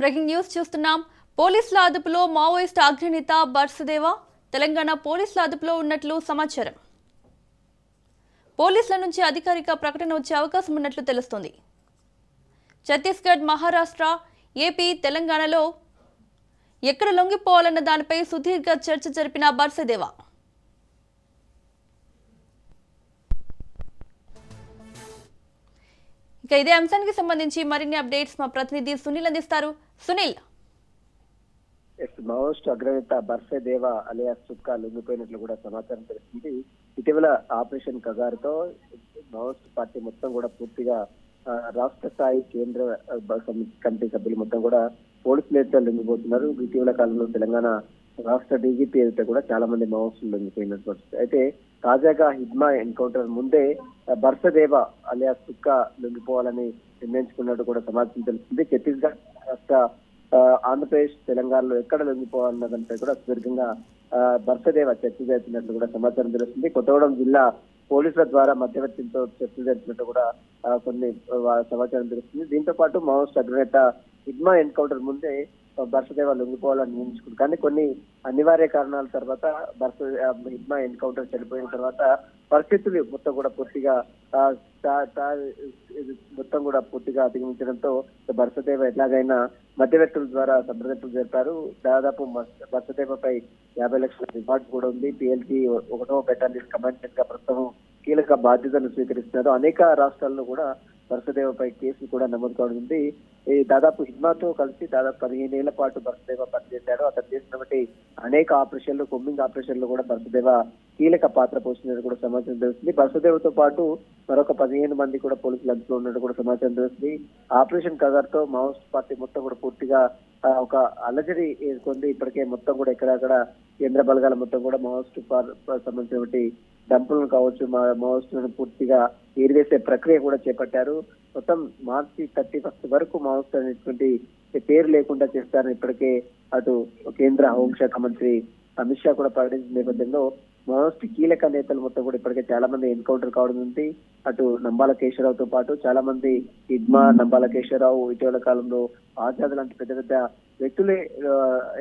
Breaking news చూస్తున్నాం. పోలీసుల అదుపులో మావోయిస్ట్ అగ్రనేత బర్సదేవా తెలంగాణ పోలీసుల అదుపులో ఉన్నట్లు సమాచారం. పోలీసుల నుంచి అధికారిక ప్రకటన వచ్చే అవకాశం ఉన్నట్లు తెలుస్తోంది. ఛత్తీస్గఢ్ మహారాష్ట్ర ఏపీ తెలంగాణలో ఎక్కడ లొంగిపోవాలన్న దానిపై సుదీర్ఘ చర్చ జరిపిన బర్సదేవా. ఇక ఇదే అంశానికి సంబంధించి మరిన్ని అప్డేట్స్ మా ప్రతినిధి సునీల్ అందిస్తారు. సునీల్. ఎస్ మావోయిస్ట్ అగ్రనేత బర్సే దేవ అలియాస్ చుక్కా లొంగిపోయినట్లు కూడా సమాచారం తెలుస్తుంది. ఇటీవల ఆపరేషన్ కగారుతో మావోయిస్ట్ పార్టీ మొత్తం కూడా పూర్తిగా రాష్ట్ర స్థాయి కేంద్ర కమిటీ సభ్యులు మొత్తం కూడా పోలీసు నేతలు లొంగిపోతున్నారు. ఇటీవల కాలంలో తెలంగాణ రాష్ట్ర డీజీపీ అయితే కూడా చాలా మంది మావోయిస్టులు లొంగిపోయినట్టు అయితే తాజాగా హిడ్మా ఎన్కౌంటర్ ముందే బర్సదేవ అలియాస్ చుక్కా లొంగిపోవాలని నిర్ణయించుకున్నట్టు కూడా సమాచారం తెలుస్తుంది. ఛత్తీస్గఢ్ రాష్ట్ర ఆంధ్రప్రదేశ్ తెలంగాణలో ఎక్కడ లొంగిపోవాలన్న దానిపై కూడా సుదీర్ఘంగా ఆ, చర్చ జరిపినట్లు కూడా సమాచారం తెలుస్తుంది. కొత్తగూడెం జిల్లా పోలీసుల ద్వారా మధ్యవర్తితో చర్చ జరిపినట్టు కూడా కొన్ని సమాచారం తెలుస్తుంది. దీంతో పాటు మావోయిస్ట్ అగ్రనేత ఇగ్మా ఎన్కౌంటర్ ముందే బర్సదేవ లొంగిపోవాలని నిర్ణయించుకుంది కానీ కొన్ని అనివార్య కారణాల తర్వాత బర్స ఆ, ఇగ్మా ఎన్కౌంటర్ చనిపోయిన తర్వాత పరిస్థితులు మొత్తం కూడా పూర్తిగా మొత్తం కూడా పూర్తిగా అధిగమించడంతో బర్సదేవ ఎలాగైనా మధ్యవర్తుల ద్వారా సంప్రదింపులు జరిపారు. దాదాపు మస్- బర్సదేవపై యాభై లక్షల రివార్డ్ కూడా ఉంది. పిఎల్జీ ఒకటో బెటాలియన్ కమాండెంట్గా ప్రస్తుతం కీలక బాధ్యతలు స్వీకరిస్తున్నారు. అనేక రాష్ట్రాల్లో కూడా బర్సదేవపై కేసులు కూడా నమోదు కావడం ఈ దాదాపు హిడ్మాతో కలిసి దాదాపు పదిహేను ఏళ్ళ పాటు బర్సదేవ పనిచేశాడు. అతను చేసినటువంటి అనేక ఆపరేషన్లు కొమ్మింగ్ ఆపరేషన్లు కూడా బర్సదేవ కీలక పాత్ర పోషించినట్టు కూడా సమాచారం తెలుస్తుంది. బసుదేవ్తో పాటు మరొక పదిహేను మంది కూడా పోలీసులు అదుపులో ఉన్నట్టు కూడా సమాచారం తెలుస్తుంది. ఆపరేషన్ కగర్తో మావోయిస్ట్ పార్టీ మొత్తం కూడా పూర్తిగా ఒక అలజడి ఏర్కొంది ఇప్పటికే మొత్తం కూడా ఎక్కడక్కడ కేంద్ర బలగాల మొత్తం కూడా మావోయిస్ట్ సంబంధించినటువంటి డంపులను కావచ్చు మా మావోయిస్టులను పూర్తిగా ఏరివేసే ప్రక్రియ కూడా చేపట్టారు. మొత్తం మార్చి థర్టీ ఫస్ట్ వరకు మావోయిస్ట్ అనేటువంటి పేరు లేకుండా చేస్తారని ఇప్పటికే అటు కేంద్ర హోంశాఖ మంత్రి అమిత్ షా కూడా ప్రకటించిన నేపథ్యంలో మోస్ట్ కీలక నేతలు మొత్తం కూడా ఇప్పటికే చాలా మంది ఎన్కౌంటర్ కావడం ఉంది అటు నంబాల కేశవరావుతో పాటు చాలా మంది ఇద్మా నంబాల కేశవరావు ఇటీవల కాలంలో ఆజాద్ లాంటి పెద్ద పెద్ద వ్యక్తులే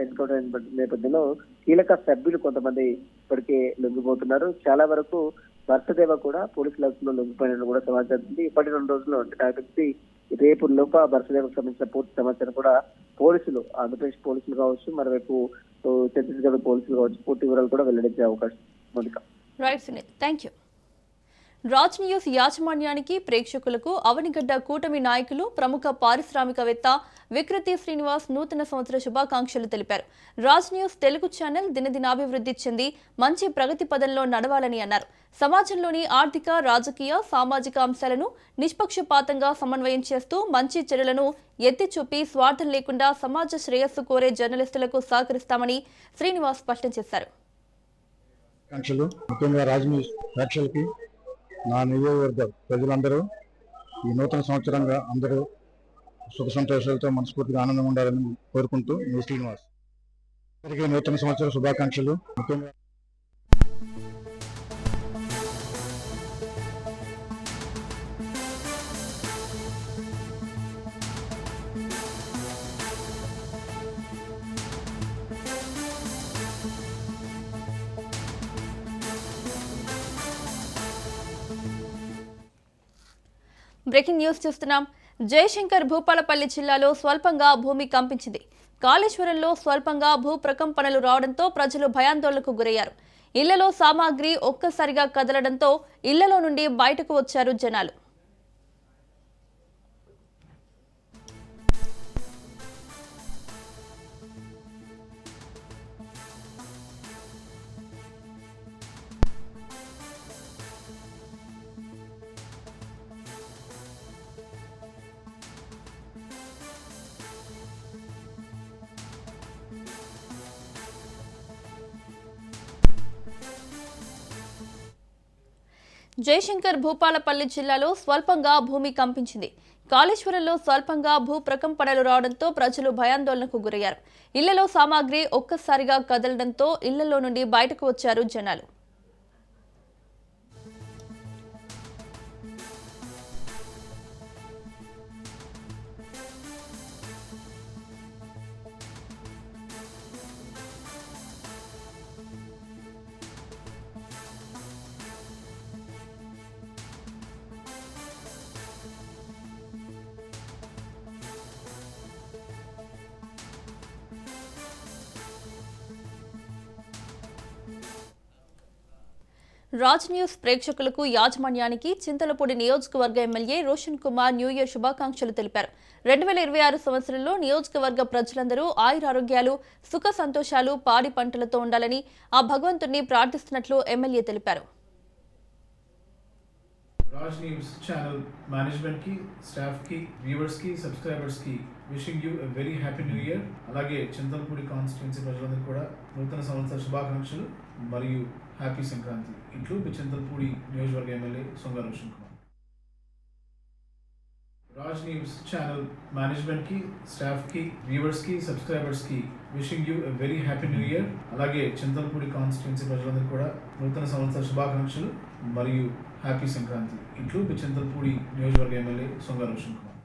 ఎన్కౌంటర్ అయిన నేపథ్యంలో కీలక సభ్యులు కొంతమంది ఇప్పటికే లొంగిపోతున్నారు. చాలా వరకు భర్తదేవ కూడా పోలీసుల అదుపులో లొంగిపోయినట్టు కూడా సమాచారం ఉంది. ఇప్పటి రెండు రోజుల్లో అంటే నాకు తెలిసి రేపు లోప భర్తదేవకు సంబంధించిన పూర్తి సమాచారం కూడా పోలీసులు ఆంధ్రప్రదేశ్ పోలీసులు కావచ్చు మరోవైపు ఓ, ఛత్తీస్గఢ్ పోలీసులు కావచ్చు పూర్తి వివరాలు కూడా వెల్లడించే అవకాశం Mounika right thank you Raj news యాజమాన్యానికి ప్రేక్షకులకు అవనిగడ్డ కూటమి నాయకులు ప్రముఖ పారిశ్రామికవేత్త వికృతి శ్రీనివాస్ నూతన సంవత్సర శుభాకాంక్షలు తెలిపారు. రాజ్ న్యూస్ తెలుగు ఛానల్ దినదినాభివృద్ధి చెంది మంచి ప్రగతి పదంలో నడవాలని అన్నారు. సమాజంలోని ఆర్థిక రాజకీయ సామాజిక అంశాలను నిష్పక్షపాతంగా సమన్వయం చేస్తూ మంచి చర్యలను ఎత్తి చూపి స్వార్థం లేకుండా సమాజ శ్రేయస్సు కోరే జర్నలిస్టులకు సహకరిస్తామని శ్రీనివాస్ స్పష్టం చేశారు. ముఖ్యంగా నా నియోజకవర్గ ప్రజలందరూ ఈ నూతన సంవత్సరంగా అందరూ సుఖ సంతోషాలతో మనస్ఫూర్తిగా ఆనందం ఉండాలని కోరుకుంటూ మీ శ్రీనివాస్. అందరికీ నూతన సంవత్సర శుభాకాంక్షలు. ముఖ్యంగా బ్రేకింగ్ న్యూస్ చూస్తున్నాం. జయశంకర్ భూపాలపల్లి జిల్లాలో స్వల్పంగా భూమి కంపించింది. కాళేశ్వరంలో స్వల్పంగా భూ ప్రకంపనలు రావడంతో ప్రజలు భయాందోళనకు గురయ్యారు. ఇళ్ళలో సామాగ్రి ఒక్కసారిగా కదలడంతో ఇళ్ళలో నుండి బయటకు వచ్చారు జనాలు. జయశంకర్ భూపాలపల్లి జిల్లాలో స్వల్పంగా భూమి కంపించింది. కాళేశ్వరంలో స్వల్పంగా భూ ప్రకంపనలు రావడంతో ప్రజలు భయాందోళనకు గురయ్యారు. ఇళ్ళలో సామాగ్రి ఒక్కసారిగా కదలడంతో ఇళ్ళలో నుండి బయటకు వచ్చారు జనాలు. రాజ్ న్యూస్ ప్రేక్షకులకు యాజమాన్యానికి చింతలపూడి నియోజకవర్గ MLA Roshan Kumar new year శుభాకాంక్షలు తెలిపారు. రెండు వేల ఇరవై ఆరు సంవత్సరంలో నియోజకవర్గ ప్రజలందరూ ఆయురారోగ్యాలు సుఖ సంతోషాలు పాడి పంటలతో ఉండాలని ఆ భగవంతుణ్ణి ప్రార్థిస్తున్నట్లు ఎమ్మెల్యే తెలిపారు. రాజ్ న్యూస్ ఛానల్ మేనేజ్మెంట్కి స్టాఫ్కి వ్యూవర్స్కి సబ్స్క్రైబర్స్కి wishing you very happy new year. అలాగే చింతలపూడి కాన్స్టిట్యున్సీ ప్రజలందరికీ కూడా నూతన సంవత్సర శుభాకాంక్షలు. మరియు హ్యాపీ సంక్రాంతి. ఇట్లు చంద్రపూడి నియోజకవర్గ MLA Songa Roshan Kumar. Raj news channel మేనేజ్మెంట్కి స్టాఫ్కి వ్యూవర్స్కి సబ్స్క్రైబర్స్కి wishing you a very happy new year. అలాగే చింతలపూడి కాన్స్టిట్యున్సీ ప్రజలందరికీ కూడా నూతన సంవత్సర శుభాకాంక్షలు మరియు హ్యాపీ సంక్రాంతి. ఇట్లు చంద్రపూడి నియోజకవర్గ ఎమ్మెల్యే సొంగ రోషన్ కుమార్.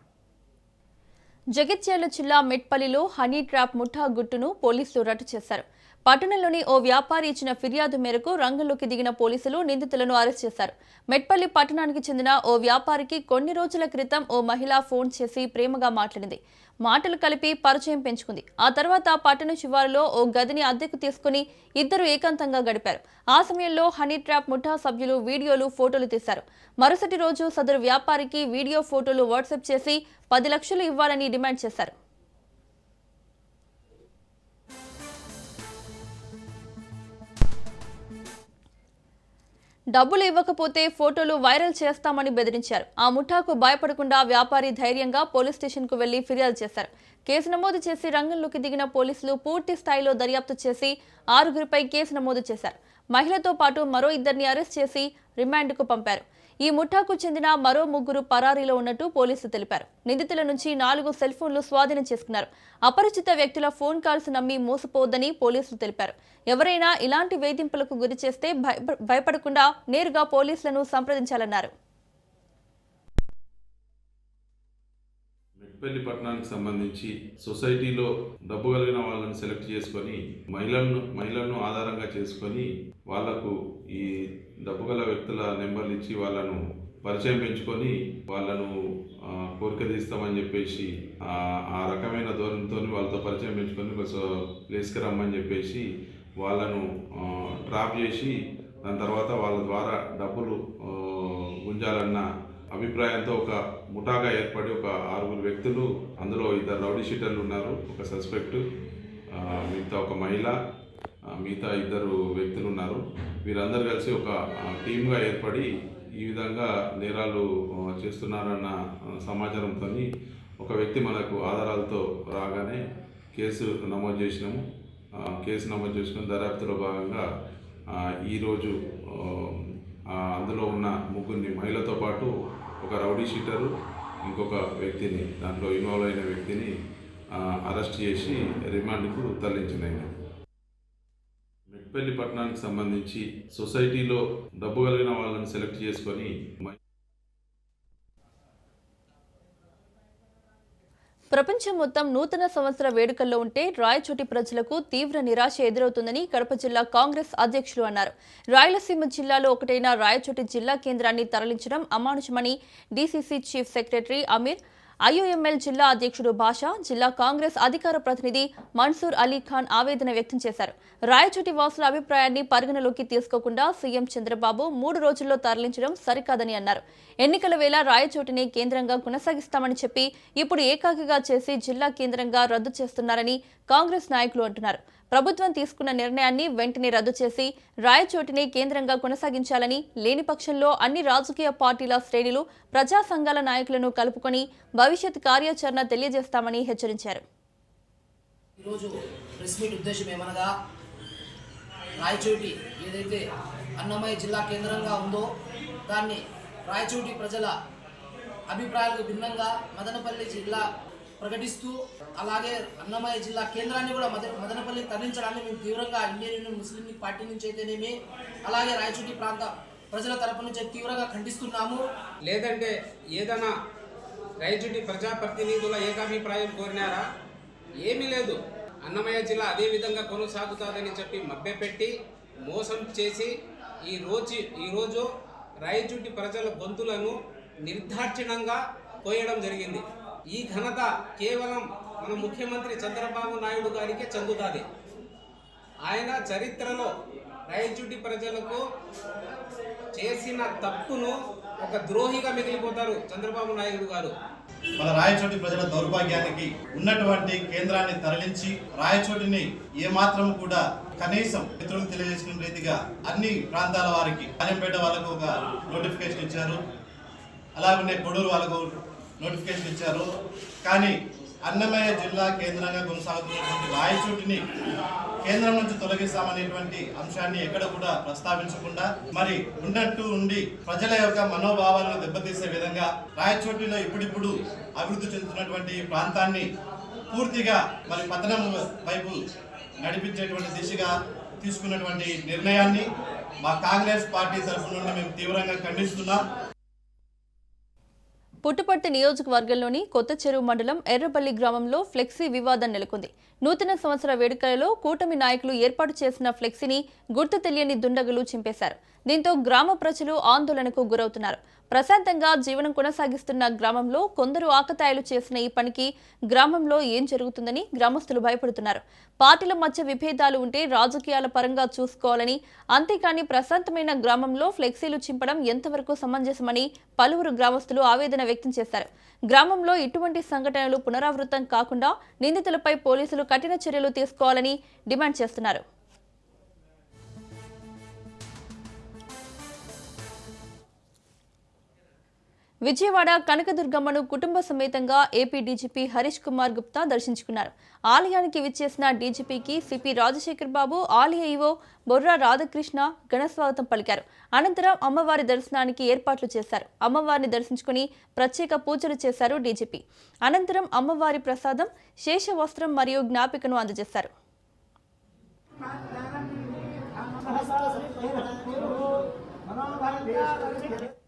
జగిత్యాల జిల్లా మెట్పల్లిలో హనీ ట్రాప్ ముఠా గుట్టును పోలీసులు రట్టు చేశారు. పట్టణంలోని ఓ వ్యాపారి ఇచ్చిన ఫిర్యాదు మేరకు రంగంలోకి దిగిన పోలీసులు నిందితులను అరెస్ట్ చేశారు. మెట్పల్లి పట్టణానికి చెందిన ఓ వ్యాపారికి కొన్ని రోజుల క్రితం ఓ మహిళ ఫోన్ చేసి ప్రేమగా మాట్లాడింది. మాటలు కలిపి పరిచయం పెంచుకుంది. ఆ తర్వాత పట్టణ శివారులో ఓ గదిని అద్దెకు తీసుకుని ఇద్దరు ఏకాంతంగా గడిపారు. ఆ సమయంలో హనీ ట్రాప్ ముఠా సభ్యులు వీడియోలు ఫోటోలు తీశారు. మరుసటి రోజు సదరు వ్యాపారికి వీడియో ఫోటోలు వాట్సాప్ చేసి పది లక్షలు ఇవ్వాలని డిమాండ్ చేశారు. డబ్బులు ఇవ్వకపోతే ఫోటోలు వైరల్ చేస్తామని బెదిరించారు. ఆ ముఠాకు భయపడకుండా వ్యాపారి ధైర్యంగా పోలీస్ స్టేషన్కు వెళ్ళి ఫిర్యాదు చేశారు. కేసు నమోదు చేసి రంగంలోకి దిగిన పోలీసులు పూర్తి స్థాయిలో దర్యాప్తు చేసి ఆరుగురిపై కేసు నమోదు చేశారు. మహిళతో పాటు మరో ఇద్దరిని అరెస్ట్ చేసి రిమాండ్కు పంపారు. ఈ ముఠాకు చెందిన మరో ముగ్గురు పరారీలో ఉన్నట్టు పోలీసులు తెలిపారు. నిందితుల నుంచి నాలుగు సెల్ ఫోన్లు స్వాధీనం చేసుకున్నారు. అపరిచిత వ్యక్తుల ఫోన్ కాల్స్ నమ్మి మోసపోవద్దని పోలీసులు తెలిపారు. ఎవరైనా ఇలాంటి వేధింపులకు గురి చేస్తే భయపడకుండా నేరుగా పోలీసులను సంప్రదించాలన్నారు. మెట్పల్లి పట్టణానికి సంబంధించి సొసైటీలో డబ్బు కలిగిన వాళ్ళని సెలెక్ట్ చేసుకొని మహిళలను మహిళలను ఆధారంగా చేసుకొని వాళ్ళకు ఈ డబ్బు గల వ్యక్తుల నెంబర్లు ఇచ్చి వాళ్ళను పరిచయం పెంచుకొని వాళ్ళను కోరిక తీస్తామని చెప్పేసి ఆ రకమైన ధోరణితో వాళ్ళతో పరిచయం పెంచుకొని సో- ప్లేస్కి రమ్మని చెప్పేసి వాళ్ళను ట్రాప్ చేసి దాని తర్వాత వాళ్ళ ద్వారా డబ్బులు గుంజాలన్నా గుంజాలన్న అభిప్రాయంతో ఒక ముఠాగా ఏర్పడి ఒక ఆరుగురు వ్యక్తులు అందులో ఇద్దరు రౌడీ షీటర్లు ఉన్నారు ఒక సస్పెక్ట్ మిగతా ఒక మహిళ మిగతా ఇద్దరు వ్యక్తులు ఉన్నారు. వీరందరూ కలిసి ఒక టీమ్గా ఏర్పడి ఈ విధంగా నేరాలు చేస్తున్నారన్న సమాచారంతో ఒక వ్యక్తి మనకు ఆధారాలతో రాగానే కేసు నమోదు చేసినాము. కేసు నమోదు చేసుకుని దర్యాప్తులో భాగంగా ఈరోజు అందులో ఉన్న ముగ్గురిని మహిళతో పాటు ఒక రౌడీ షీటరు ఇంకొక వ్యక్తిని దాంట్లో ఇన్వాల్వ్ అయిన వ్యక్తిని అరెస్ట్ చేసి రిమాండ్కు తరలించినాయి మెట్పల్లి పట్టణానికి సంబంధించి సొసైటీలో డబ్బు కలిగిన వాళ్ళని సెలెక్ట్ చేసుకొని ప్రపంచం మొత్తం నూతన సంవత్సర వేడుకల్లో ఉంటే రాయచోటి ప్రజలకు తీవ్ర నిరాశ ఎదురవుతుందని కడప జిల్లా కాంగ్రెస్ అధ్యక్షులు అన్నారు. రాయలసీమ జిల్లాలో ఒకటైన రాయచోటి జిల్లా కేంద్రాన్ని తరలించడం అమానుషమని DCC chief secretary Ameer IUML జిల్లా అధ్యక్షుడు బాషా జిల్లా కాంగ్రెస్ అధికార ప్రతినిధి మన్సూర్ అలీ ఖాన్ ఆవేదన వ్యక్తం చేశారు. రాయచోటి వాసుల అభిప్రాయాన్ని పరిగణలోకి తీసుకోకుండా సీఎం చంద్రబాబు మూడు రోజుల్లో తరలించడం సరికాదని అన్నారు. ఎన్నికల వేళ రాయచోటిని కేంద్రంగా కొనసాగిస్తామని చెప్పి ఇప్పుడు ఏకాకిగా చేసి జిల్లా కేంద్రంగా రద్దు చేస్తున్నారని కాంగ్రెస్ నాయకులు అంటున్నారు. ప్రభుత్వం తీసుకున్న నిర్ణయాన్ని వెంటనే రద్దు చేసి రాయచోటిని కేంద్రంగా కొనసాగించాలని లేని పక్షంలో అన్ని రాజకీయ పార్టీల శ్రేణులు ప్రజా సంఘాల నాయకులను కలుపుకొని భవిష్యత్ కార్యాచరణ తెలియజేస్తామని హెచ్చరించారు. ఈరోజు ప్రెస్ మీట్ ఉద్దేశం ఏమనగా రాయచోటి ఏదైతే అన్నమయ్య జిల్లా కేంద్రంగా ఉందో దాన్ని రాయచోటి ప్రజల అభిప్రాయాలకు భిన్నంగా మదనపల్లి జిల్లా ప్రకటిస్తూ అలాగే అన్నమయ్య జిల్లా కేంద్రాన్ని కూడా మద మదనపల్లి తరలించడాన్ని మేము తీవ్రంగా Indian Union Muslim League party నుంచి అయితేనేమి అలాగే రాయచూటి ప్రాంత ప్రజల తరపు నుంచి తీవ్రంగా ఖండిస్తున్నాము. లేదంటే ఏదైనా రైతుడి ప్రజాప్రతినిధుల ఏకాభిప్రాయం కోరినారా? ఏమీ లేదు. అన్నమయ్య జిల్లా అదే విధంగా కొనసాగుతుందని చెప్పి మభ్యపెట్టి మోసం చేసి ఈ రోజు ఈరోజు రాయచూటి ప్రజల గొంతులను నిర్దాక్షిణంగా కోయడం జరిగింది. ఈ ఘనత కేవలం మన ముఖ్యమంత్రి చంద్రబాబు నాయుడు గారికే చెందుతుంది. ఆయన చరిత్రలో రాయచూటి ప్రజలకు చేసిన తప్పును ఒక ద్రోహిగా మిగిలిపోతారు చంద్రబాబు నాయుడు గారు. మన రాయచోటి ప్రజల దౌర్భాగ్యానికి ఉన్నటువంటి కేంద్రాన్ని తరలించి రాయచోటిని ఏమాత్రం కూడా కనీసం మిత్రులు తెలియజేసిన రీతిగా అన్ని ప్రాంతాల వారికి రాజంపేట వాళ్ళకు ఒక నోటిఫికేషన్ ఇచ్చారు. అలాగనే కొడూరు వాళ్ళకు నోటిఫికేషన్ ఇచ్చారు. కానీ అన్నమయ్య జిల్లా కేంద్రంగా కొనసాగుతున్నటువంటి రాయచోటిని కేంద్రం నుంచి తొలగిస్తామనేటువంటి అంశాన్ని ఎక్కడ కూడా ప్రస్తావించకుండా మరి ఉన్నట్టు ఉండి ప్రజల యొక్క మనోభావాలను దెబ్బతీసే విధంగా రాయచోటిలో ఇప్పుడిప్పుడు అభివృద్ధి చెందుతున్నటువంటి ప్రాంతాన్ని పూర్తిగా మరి పతనం వైపు నడిపించేటువంటి దిశగా తీసుకున్నటువంటి నిర్ణయాన్ని మా కాంగ్రెస్ పార్టీ తరఫు నుండి మేము తీవ్రంగా ఖండిస్తున్నాం. పుట్టుపర్తి నియోజకవర్గంలోని కొత్త చెరువు మండలం ఎర్రబల్లి గ్రామంలో ఫ్లెక్సీ వివాదం నెలకొంది. నూతన సంవత్సర వేడుకలలో కూటమి నాయకులు ఏర్పాటు చేసిన ఫ్లెక్సీని గుర్తు తెలియని దుండగులు చింపేశారు. దీంతో గ్రామ ప్రజలు ఆందోళనకు గురవుతున్నారు. ప్రశాంతంగా జీవనం కొనసాగిస్తున్న గ్రామంలో కొందరు ఆకతాయిలు చేసిన ఈ పనికి గ్రామంలో ఏం జరుగుతుందని గ్రామస్తులు భయపడుతున్నారు. పార్టీల మధ్య విభేదాలు ఉంటే రాజకీయాల పరంగా చూసుకోవాలని అంతేకాని ప్రశాంతమైన గ్రామంలో ఫ్లెక్సీలు చింపడం ఎంతవరకు సమంజసమని పలువురు గ్రామస్తులు ఆవేదన వ్యక్తం చేశారు. గ్రామంలో ఇటువంటి సంఘటనలు పునరావృతం కాకుండా నిందితులపై పోలీసులు కఠిన చర్యలు తీసుకోవాలని డిమాండ్ చేస్తున్నారు. విజయవాడ కనకదుర్గమ్మను కుటుంబ సమేతంగా ఏపీ డీజీపీ హరీష్ కుమార్ గుప్తా దర్శించుకున్నారు ఆలయానికి విచ్చేసిన డీజీపీకి సిపి రాజశేఖర్ బాబు ఆలయ ఈవో బొర్రా రాధాకృష్ణ ఘనస్వాగతం పలికారు అనంతరం అమ్మవారి దర్శనానికి ఏర్పాట్లు చేశారు అమ్మవారిని దర్శించుకుని ప్రత్యేక పూజలు చేశారు డీజీపీ అనంతరం అమ్మవారి ప్రసాదం శేష వస్త్రం మరియు జ్ఞాపికను అందజేశారు మనోభాగ్య